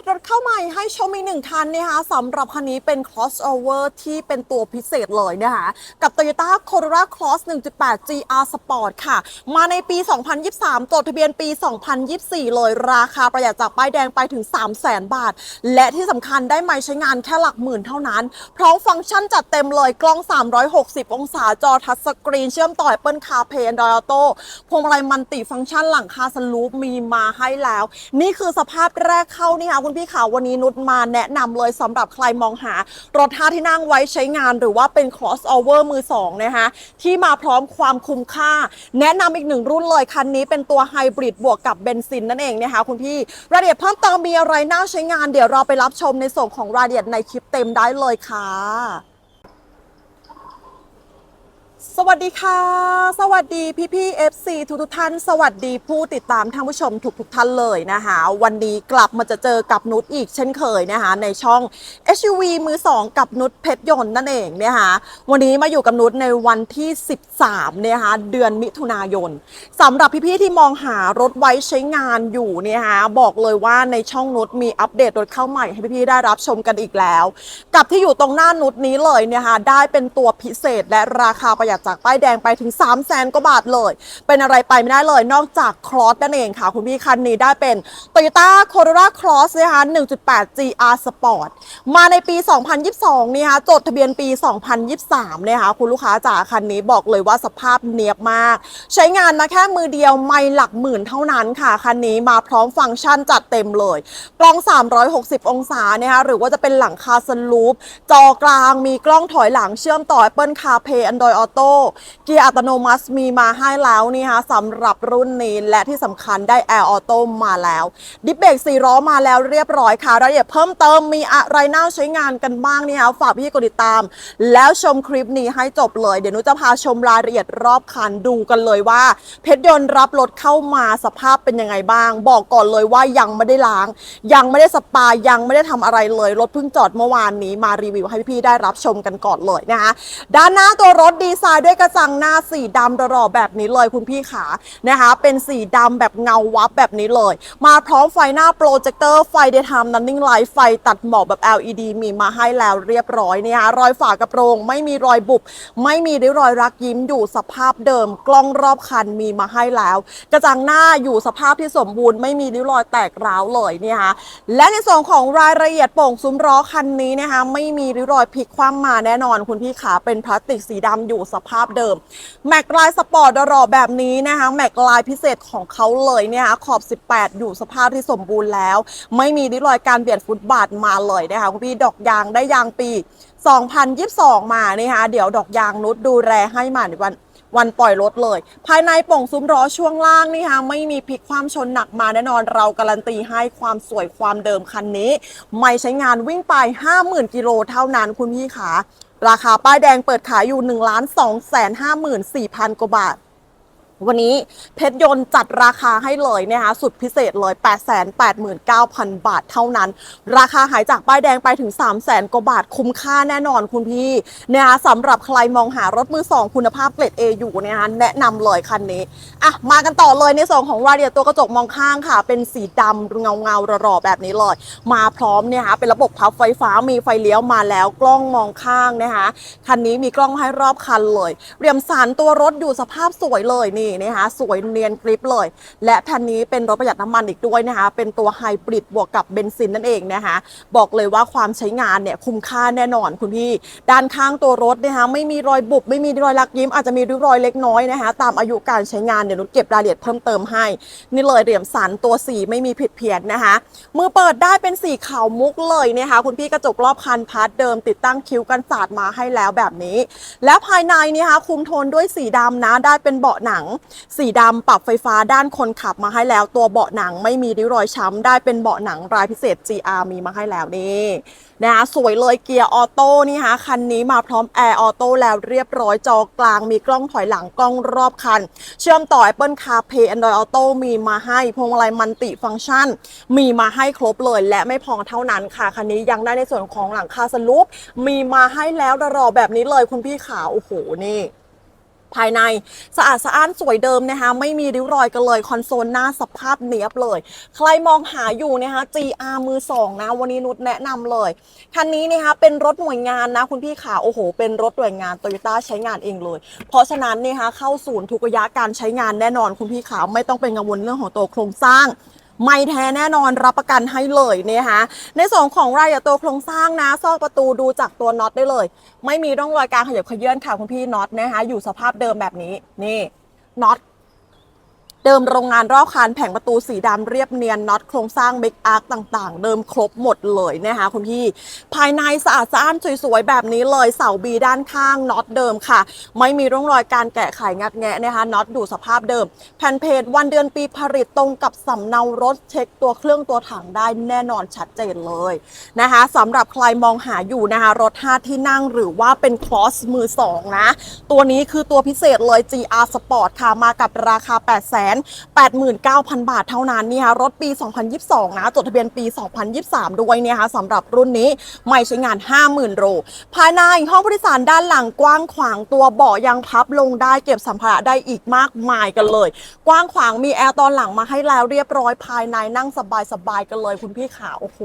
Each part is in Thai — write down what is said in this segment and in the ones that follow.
ตรถเข้าใหม่ให้ชมอีกหนึ่งคันนะคะสำหรับคันนี้เป็น crossover ที่เป็นตัวพิเศษเลยนะคะกับ Toyota Corolla Cross 1.8 GR Sport ค่ะ มาในปี 2023 จดทะเบียนปี 2024 เลยราคาประหยัดจากป้ายแดงไปถึง 300,000 บาท และที่สำคัญได้ไม่ใช้งานแค่หลักหมื่นเท่านั้น พร้อมฟังก์ชันจัดเต็มเลยกล้อง 360 องศาจอทัชสกรีน เชื่อมต่อ Apple CarPlay Android Auto พวงมาลัยมันติฟังก์ชันหลังคาสลูปมีมาให้แล้ว นี่คือสภาพแรกเข้านี่ค่ะคุณพี่ขาวันนี้นุชมาแนะนำเลยสำหรับใครมองหารถท่าที่นั่งไว้ใช้งานหรือว่าเป็น crossover มือสองนะคะที่มาพร้อมความคุ้มค่า แนะนำอีกหนึ่งรุ่นเลยคันนี้เป็นตัวไฮบริดบวกกับเบนซินนั่นเองนะคะคุณพี่รายละเอียดเพิ่มเติมมีอะไรน่าใช้งานเดี๋ยวเราไปรับชมในส่วนของรายละเอียดในคลิปเต็มได้เลยค่ะ สวัสดีค่ะ สวัสดีพี่พี่ๆ FC ทุกทุกท่าน สวัสดีผู้ติดตามท่านผู้ชมทุกทุกท่านเลยนะคะ วันนี้กลับมาจะเจอกับนุชอีกเช่นเคยนะคะในช่อง SUV มือ 2 กับนุชเพชรยนต์นั่นเองนะคะวันนี้มาอยู่กับนุชในวันที่ 13นะคะเดือนมิถุนายนสำหรับพี่พี่ที่มองหารถไว้ใช้งานอยู่เนี่ยนะคะบอกเลยว่าในช่องนุชมีอัปเดตรถเข้าใหม่ให้พี่พี่ได้รับชมกันอีกแล้ว กับที่อยู่ตรงหน้านุชนี้เลยเนี่ยค่ะได้เป็นตัวพิเศษและราคาประหยัดจากป้ายแดงไปถึง 3 0 0แสนกว่าบาทเลย เป็นอะไรไปไม่ได้เลยนอกจากคลอสนั่นเองค่ะ คุณพี่คันนี้ได้เป็น Toyota Corolla Cross นะคะ 1.8 GR Sport มาในปี 2022 นี่ค่ะจดทะเบียนปี 2023เนี่ยค่ะคุณลูกค้าจ๋าคันนี้บอกเลยว่าสภาพเนียบมาก ใช้งานมาแค่มือเดียวไม่หลักหมื่นเท่านั้นค่ะคันนี้มาพร้อมฟังก์ชันจัดเต็มเลยกล้อง 360 องศาเนี่ยค่ะหรือว่าจะเป็นหลังคาสลูปจอกลางมีกล้องถอยหลังเชื่อมต่อ Apple CarPlay Android Auto เกียร์อัตโนมัติมีมาให้แล้วนี่ฮะสำหรับรุ่นนี้และที่สำคัญได้ Air Auto มาแล้ว ดิฟเบรกสี่ล้อมาแล้วเรียบร้อยค่ะรายละเอียดเพิ่มเติมมีอะไรน่าใช้งานกันบ้างนี่ฮะฝากพี่กดติดตาม แล้วชมคลิปนี้ให้จบเลย เดี๋ยวนุจะพาชมรายละเอียดรอบคันดูกันเลยว่า เพชรยนต์รับรถเข้ามาสภาพเป็นยังไงบ้าง บอกก่อนเลยว่ายังไม่ได้ล้าง ยังไม่ได้สปายังไม่ได้ทำอะไรเลยรถเพิ่งจอดเมื่อวานนี้มารีวิวให้พี่ๆได้รับชมกันก่อนเลยนะคะด้านหน้าตัวรถดีไซน์ด้วยกระจังหน้าสีดำหล่อๆแบบนี้เลยคุณพี่ขานะคะ เป็นสีดำแบบเงาวับแบบนี้เลย มาพร้อมไฟหน้าโปรเจคเตอร์ไฟเดย์ไทม์นันนิ่งไลท์ไฟตัดหมอกแบบ LED มีมาให้แล้วเรียบร้อยเนี่ยรอยฝากระโปรง ไม่มีรอยบุบไม่มีริ้วรอยรักยิ้มอยู่สภาพเดิม กล้องรอบคันมีมาให้แล้ว กระจังหน้าอยู่สภาพที่สมบูรณ์ไม่มีริ้วรอยแตกร้าวเลยเนี่ยค่ะและในส่วนของรายละเอียดโป่งซุ้มล้อคันนี้นะคะไม่มีริ้วรอยพลิกคว่ำมาแน่นอนคุณพี่ขาเป็นพลาสติกสีดำอยู่สภาพเดิม แม็กลายสปอร์ตดรอแบบนี้นะคะ แม็กลายพิเศษของเขาเลยเนี่ยค่ะขอบ 18 อยู่สภาพที่สมบูรณ์แล้ว ไม่มีริ้วรอยการเบียดฟุตบาทมาเลยนะคะคุณพี่ดอกยางได้ยางปี 2022 มานี่ค่ะเดี๋ยวดอกยางนุดดูแลให้มาในวัน วันปล่อยรถเลย ภายในป่องซุ้มล้อช่วงล่างนี่ค่ะไม่มีพลิกความชนหนักมาแน่นอนเราการันตีให้ความสวยความเดิมคันนี้ ไม่ใช้งานวิ่งไป 50,000กิโลเท่านั้นคุณพี่ขาราคาป้ายแดงเปิดขายอยู่ 1 2 5 4 0 0 0กว่าบาท วันนี้เพชรยนต์จัดราคาให้เลยนะคะสุดพิเศษเลย 889,000 บาทเท่านั้น ราคาหายจากป้ายแดงไปถึง 300,000กว่าบาทคุ้มค่าแน่นอนคุณพี่นะคะสำหรับใครมองหารถมือสองคุณภาพเกรด A อยู่นะคะแนะนำเลยคันนี้อะมากันต่อเลยในส่วนของรายละเอียดตัวกระจกมองข้างค่ะ เป็นสีดำเงาเงาๆหล่อแบบนี้เลยมาพร้อมเนี่ยค่ะเป็นระบบพับไฟฟ้ามีไฟเลี้ยวมาแล้วกล้องมองข้างนะคะคันนี้มีกล้องให้รอบคันเลยเรียมสารตัวรถอยู่สภาพสวยเลยนี่นะคะสวยเนียนกริปเลย และคันนี้เป็นรถประหยัดน้ำมันอีกด้วยนะคะ เป็นตัวไฮบริดบวกกับเบนซินนั่นเองนะคะ บอกเลยว่าความใช้งานเนี่ยคุ้มค่าแน่นอนคุณพี่ ด้านข้างตัวรถนะคะไม่มีรอยบุบไม่มีรอยลักยิ้มอาจจะมีริ้วรอยเล็กน้อยนะคะตามอายุการใช้งานเดี๋ยวนุชเก็บรายละเอียดเพิ่มเติมให้ นี่เลยเหลี่ยมสันตัวสีไม่มีผิดเพี้ยนนะคะมือเปิดได้เป็นสีขาวมุกเลยนะคะคุณพี่กระจกรอบคันพาร์ทเดิมติดตั้งคิ้วกันสาดมาให้แล้วแบบนี้ แล้วภายในนี่คะคุมโทนด้วยสีดำนะได้เป็นเบาะหนังสีดำปรับไฟฟ้าด้านคนขับมาให้แล้ว ตัวเบาะหนังไม่มีริ้วรอยช้ำได้เป็นเบาะหนังรายพิเศษ GR มีมาให้แล้วนี่นะคะสวยเลยเกียร์ออโต้นี่ฮะคันนี้มาพร้อมแอร์ออโต้แล้วเรียบร้อยจอกลางมีกล้องถอยหลังกล้องรอบคัน เชื่อมต่อ Apple CarPlay Android Auto มีมาให้พวงมาลัยมันติฟังก์ชัน มีมาให้ครบเลยและไม่พอเท่านั้นค่ะ คันนี้ยังได้ในส่วนของหลังคาสลูปมีมาให้แล้วรอแบบนี้เลยคุณพี่ขาโอ้โหนี่ ภายในสะอาดสะอ้านสวยเดิมนะคะ ไม่มีริ้วรอยกันเลยคอนโซลหน้าสภาพเนียบเลย ใครมองหาอยู่นะคะ GR มือสองนะ วันนี้นุชแนะนำเลยคันนี้นะคะเป็นรถหน่วยงานนะคุณพี่ขาโอ้โห เป็นรถหน่วยงานโตโยต้าใช้งานเองเลย เพราะฉะนั้นนะคะเข้าศูนย์ทุกระยะการใช้งานแน่นอนคุณพี่ขาไม่ต้องเป็นกังวลเรื่องของตัวโครงสร้าง ไม่แท้แน่นอนรับประกันให้เลยนะคะในส่วนของรายละเอียดตัวโครงสร้างนะซอกประตูดูจากตัวน็อตได้เลย ไม่มีร่องรอยการขยับเขยื่อนค่ะคุณพี่น็อตนะคะอยู่สภาพเดิมแบบนี้นี่น็อต เดิมโรงงานรอบคันแผงประตูสีดำเรียบเนียนน็อตโครงสร้างเบรกอาร์คต่างๆ เดิมครบหมดเลยนะคะคุณพี่ ภายในสะอาดสะอ้านสวยๆ แบบนี้เลยเสาบีด้านข้างน็อตเดิมค่ะ ไม่มีร่องรอยการแกะไขงัดแงะนะคะน็อตอยู่สภาพเดิม แผ่นเพจวันเดือนปีผลิตตรงกับสำเนารถเช็คตัวเครื่องตัวถังได้แน่นอนชัดเจนเลยนะคะสำหรับใครมองหาอยู่นะคะรถ 5 ที่นั่งหรือว่าเป็นคลอสมือ2นะตัวนี้คือตัวพิเศษเลย GR Sport ค่ะมากับราคา8 8 9 0 0 89,000 บาทเท่านั้นนี่ค่ะรถปี 2022 นะ จดทะเบียนปี 2023 ด้วยเนี่ยค่ะสำหรับรุ่นนี้ไม่ใช้งาน 50,000 โลภายในห้องผู้โดยสารด้านหลังกว้างขวางตัวเบาะยังพับลงได้เก็บสัมภาระได้อีกมากมายกันเลย กว้างขวางมีแอร์ตอนหลังมาให้แล้วเรียบร้อยภายในนั่งสบายๆกันเลยคุณพี่ขาโอ้โห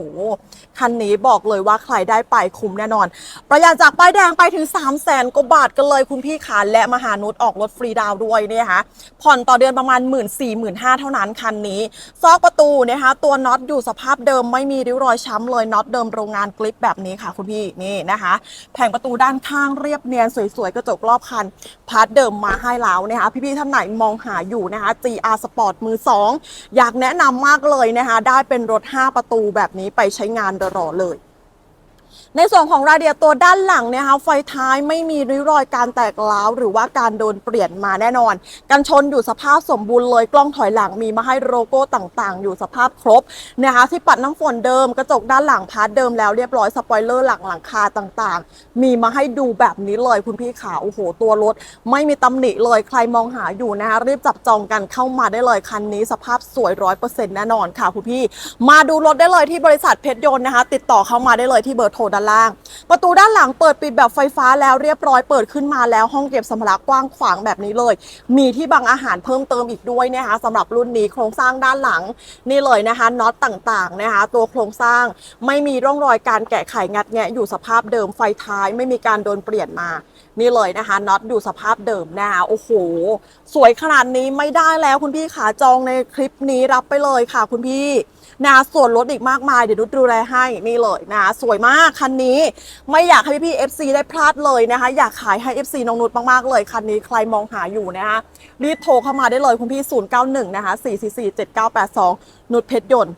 คันนี้บอกเลยว่าใครได้ไปคุ้มแน่นอน ประหยัดจากป้ายแดงไปถึง 3 0 0แสนกว่าบาทกันเลยคุณพี่ขาและมหานุษย์ออกรถฟรีดาวด้วยเนี่ยค่ะผ่อนต่อเดือนประมาณ1 4 0 0 0 1 5 0 0เท่านั้นคันนี้ ซอกประตูนะคะตัวน็อตอยู่สภาพเดิมไม่มีริ้วรอยช้ำเลยน็อตเดิมโรงงานกลิปแบบนี้ค่ะคุณพี่นี่นะคะแผงประตูด้านข้างเรียบเนียนสวยๆกระจกรอบคันพาร์ทเดิมมาให้แล้วนะคะพี่ๆท่านไหนมองหาอยู่นะคะ GR Sport มือ 2 อยากแนะนำมากเลยนะคะ ได้เป็นรถ 5 ประตูแบบนี้ไปใช้งานรอเลย ในส่วนของรายละเอียดตัวด้านหลังเนี่ยค่ะไฟท้ายไม่มีริ้วรอยการแตกร้าว หรือว่าการโดนเปลี่ยนมาแน่นอน กันชนอยู่สภาพสมบูรณ์เลยกล้องถอยหลังมีมาให้โลโก้ต่างๆ อยู่สภาพครบนะคะที่ปัดน้ำฝนเดิมกระจกด้านหลังพาร์ทเดิมแล้วเรียบร้อยสปอยเลอร์หลังหลังคาต่างๆ มีมาให้ดูแบบนี้เลยคุณพี่ขาโอ้โหตัวรถ ไม่มีตำหนิเลยใครมองหาอยู่นะคะรีบจับจองกันเข้ามาได้เลยคันนี้สภาพสวยร้อยเปอร์เซ็นต์แน่นอนค่ะคุณพี่ มาดูรถได้เลยที่บริษัทเพชรยนต์นะคะติดต่อเข้ามาได้เลยที่เบอร์โทรด้านล่าง ประตูด้านหลังเปิดปิดแบบไฟฟ้าแล้วเรียบร้อยเปิดขึ้นมาแล้วห้องเก็บสัมภาระกว้างขวางแบบนี้เลย มีที่บังอาหารเพิ่มเติมอีกด้วยนะคะสำหรับรุ่นนี้โครงสร้างด้านหลังนี่เลยนะคะน็อตต่างๆนะคะตัวโครงสร้างไม่มีร่องรอยการแกะไขงัดแงะอยู่สภาพเดิมไฟท้ายไม่มีการโดนเปลี่ยนมา นี่เลยนะคะน็อตอยู่สภาพเดิมนะคะโอ้โห สวยขนาดนี้ไม่ได้แล้วคุณพี่ขาจองในคลิปนี้รับไปเลยค่ะคุณพี่นะส่วนลดอีกมากมายเดี๋ยวนุชดูแลให้นี่เลยนะสวยมากคันนี้ ไม่อยากให้พี่ๆ FC ได้พลาดเลยนะคะ อยากขายให้ FC น้องนุชมากๆเลยคันนี้ใครมองหาอยู่นะคะรีบโทรเข้ามาได้เลยคุณพี่ 091 นะคะ 444 7982 นุชเพชรยนต์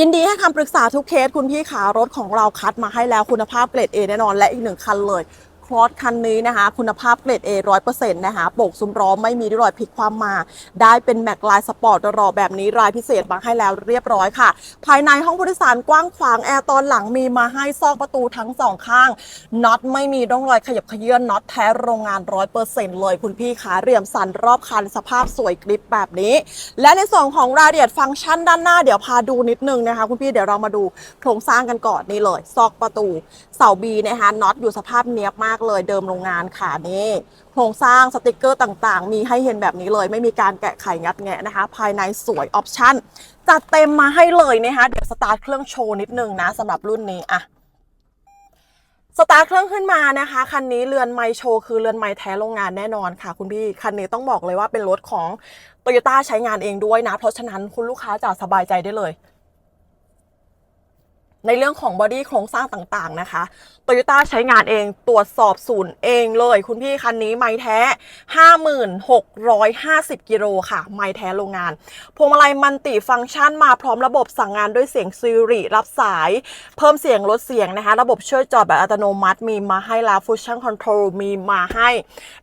ยินดีให้คำปรึกษาทุกเคสคุณพี่ขารถของเราคัดมาให้แล้วคุณภาพเกรด A แน่นอนและอีกหนึ่งคันเลย คลอสคันนี้นะคะ คุณภาพเกรด A ร้อยเปอร์เซ็นต์นะคะโบกซุ้มล้อไม่มีรอยพลิกความมา ได้เป็นแม็กลายสปอร์ตรอแบบนี้รายพิเศษมาให้แล้วเรียบร้อยค่ะ ภายในห้องผู้โดยสารกว้างขวางแอร์ตอนหลังมีมาให้ซอกประตูทั้งสองข้างน็อตไม่มีร่องรอยขยับเขยื่อนน็อตแท้โรงงานร้อยเปอร์เซ็นต์เลยคุณพี่ขาเรียมสันรอบคันสภาพสวยกริปแบบนี้ และในส่วนของรายละเอียดฟังก์ชันด้านหน้าเดี๋ยวพาดูนิดนึงนะคะคุณพี่เดี๋ยวเรามาดูโครงสร้างกันก่อนนี่เลย ซอกประตูเสาบีนะคะน็อตอยู่สภาพเนี้ยบมากเลยเดิมโรงงานค่ะนี่โครงสร้างสติกเกอร์ต่างๆ มีให้เห็นแบบนี้เลย ไม่มีการแกะไขงัดแงะนะคะ ภายในสวยออปชั่นจัดเต็มมาให้เลยนะคะเดี๋ยวสตาร์ทเครื่องโชว์นิดนึงนะสำหรับรุ่นนี้อะสตาร์ทเครื่องขึ้นมานะคะ คันนี้เรือนไมโชว์คือเรือนไมแท้โรงงานแน่นอนค่ะ คุณพี่ คันนี้ต้องบอกเลยว่าเป็นรถของ t o y ยต้าใช้งานเองด้วยนะ เพราะฉะนั้นคุณลูกค้าจะสบายใจได้เลย ในเรื่องของบอดี้โครงสร้างต่างๆนะคะโตโยต้าใช้งานเองตรวจสอบศูนย์เองเลยคุณพี่คันนี้ไม่แท้ 5650 กิโลค่ะ ไม่แท้โรงงาน พวงมาลัยมันติฟังก์ชันมาพร้อมระบบสั่งงานด้วยเสียงซีริรับสาย เพิ่มเสียงลดเสียงนะคะ ระบบช่วยจอดแบบอัตโนมัติมีมาให้แล้ว Function Control มีมาให้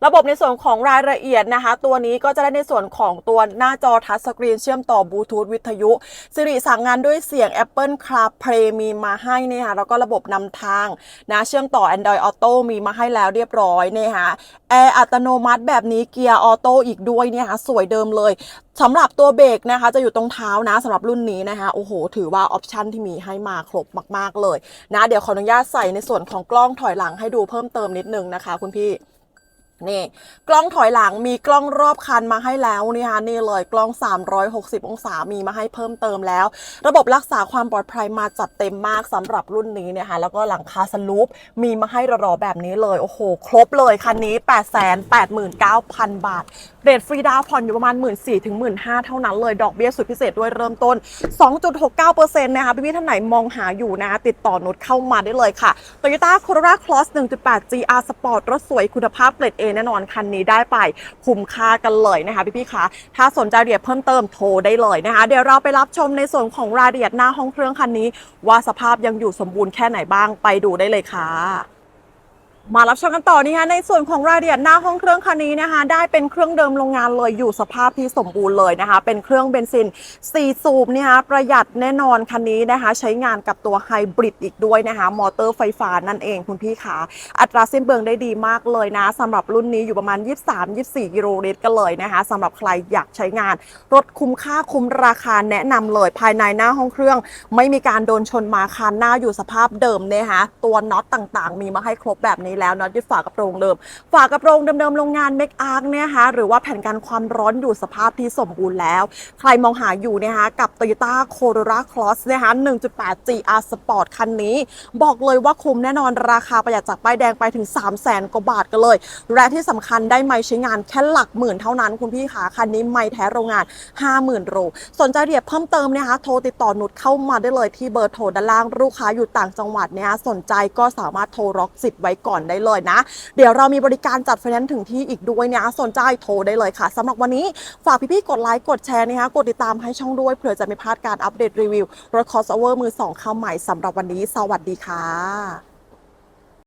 ระบบในส่วนของรายละเอียดนะคะ ตัวนี้ก็จะได้ในส่วนของตัวหน้าจอทัชสกรีนเชื่อมต่อบลูทูธวิทยุสิริสั่งงานด้วยเสียง Apple CarPlay มีมาให้เนี่ยค่ะแล้วก็ระบบนำทางนะเชื่อมต่อ Android Auto มีมาให้แล้วเรียบร้อยเนี่ยค่ะแอร์อัตโนมัติแบบนี้เกียร์ออโต้อีกด้วยเนี่ยค่ะสวยเดิมเลยสำหรับตัวเบรกนะคะ จะอยู่ตรงเท้านะสำหรับรุ่นนี้นะคะโอ้โห ถือว่าออปชันที่มีให้มาครบมาก ๆ เลยนะเดี๋ยวขออนุญาตใส่ในส่วนของกล้องถอยหลังให้ดูเพิ่มเติมนิดนึงนะคะ คุณพี่ นี่กล้องถอยหลังมีกล้องรอบคันมาให้แล้วนี่ค่ะนี่เลยกล้อง 360 องศามีมาให้เพิ่มเติมแล้ว ระบบรักษาความปลอดภัยมาจัดเต็มมากสำหรับรุ่นนี้เนี่ยค่ะแล้วก็หลังคาสลูปมีมาให้รอๆแบบนี้เลยโอ้โห ครบเลยคันนี้ 889,000 บาทเรทฟรีดาวผ่อนอยู่ประมาณ 1 4ื่นถึงหมื่นเท่านั้นเลยดอกเบี้ยสุดพิเศษด้วยเริ่มต้น 2.69%นะคะพี่ๆท่านไหนมองหาอยู่นะติดต่อนุชเข้ามาได้เลยค่ะ Toyota Corolla Cross 1.8 GR Sport รถสวยคุณภาพเกรด A แน่นอนคันนี้ได้ไปคุ้มค่ากันเลยนะคะพี่ๆคะถ้าสนใจรายละเอียดเพิ่มเติมโทรได้เลยนะคะเดี๋ยวเราไปรับชมในส่วนของรายละเอียดหน้าห้องเครื่องคันนี้ ว่าสภาพยังอยู่สมบูรณ์แค่ไหนบ้างไปดูได้เลยค่ะ มารับชมกันต่อนี่คะในส่วนของรายละเอียดหน้าห้องเครื่องคันนี้นะคะ ได้เป็นเครื่องเดิมโรงงานเลยอยู่สภาพที่สมบูรณ์เลยนะคะ เป็นเครื่องเบนซิน 4 สูบเนี่ยคะประหยัดแน่นอนคันนี้นะคะ ใช้งานกับตัวไฮบริดอีกด้วยนะคะ มอเตอร์ไฟฟ้านั่นเองคุณพี่ขาอัตราสิ้นเปลืองได้ดีมากเลยนะสำหรับรุ่นนี้อยู่ประมาณ 23-24 กิโลลิตรกันเลยนะคะสำหรับใครอยากใช้งาน รถคุ้มค่าคุ้มราคาแนะนำเลยภายในหน้าห้องเครื่อง ไม่มีการโดนชนมาคันหน้าอยู่สภาพเดิมนะคะตัวน็อตต่างๆ มีมาให้ครบแบบนี้แล้วน็อตยึดฝากระโปรงเดิม ฝากระโปรงเดิมๆโรงงานเมกอาร์กเนี่ยนะคะหรือว่าแผ่นกันความร้อนอยู่สภาพที่สมบูรณ์แล้ว ใครมองหาอยู่นะคะกับ Toyota Corolla Cross นะคะ1.8 GR Sport คันนี้ บอกเลยว่าคุ้มแน่นอนราคาประหยัดจากป้ายแดงไปถึง 3 0 0แสนกว่าบาทกันเลย และที่สำคัญได้ไม่ใช้งานแค่หลักหมื่นเท่านั้นคุณพี่ขาคันนี้ไม่แท้โรงงาน 50,000โลสนใจรายละเอียดเพิ่มเติมนะคะโทรติดต่อนุชเข้ามาได้เลยที่เบอร์โทรด้านล่างลูกค้าอยู่ต่างจังหวัดเนี่ยสนใจก็สามารถโทรล็อกสิทธิ์ไว้ก่อนได้เลยนะ เดี๋ยวเรามีบริการจัดไฟแนนซ์ถึงที่อีกด้วยเนี่ยสนใจโทรได้เลยค่ะสำหรับวันนี้ฝากพี่ๆกดไลค์กดแชร์นะคะกดติดตามให้ช่องด้วยเผื่อจะไม่พลาดการอัปเดตรีวิวรถคอสเวอร์มือสองเข้าใหม่สำหรับวันนี้ สวัสดีค่ะ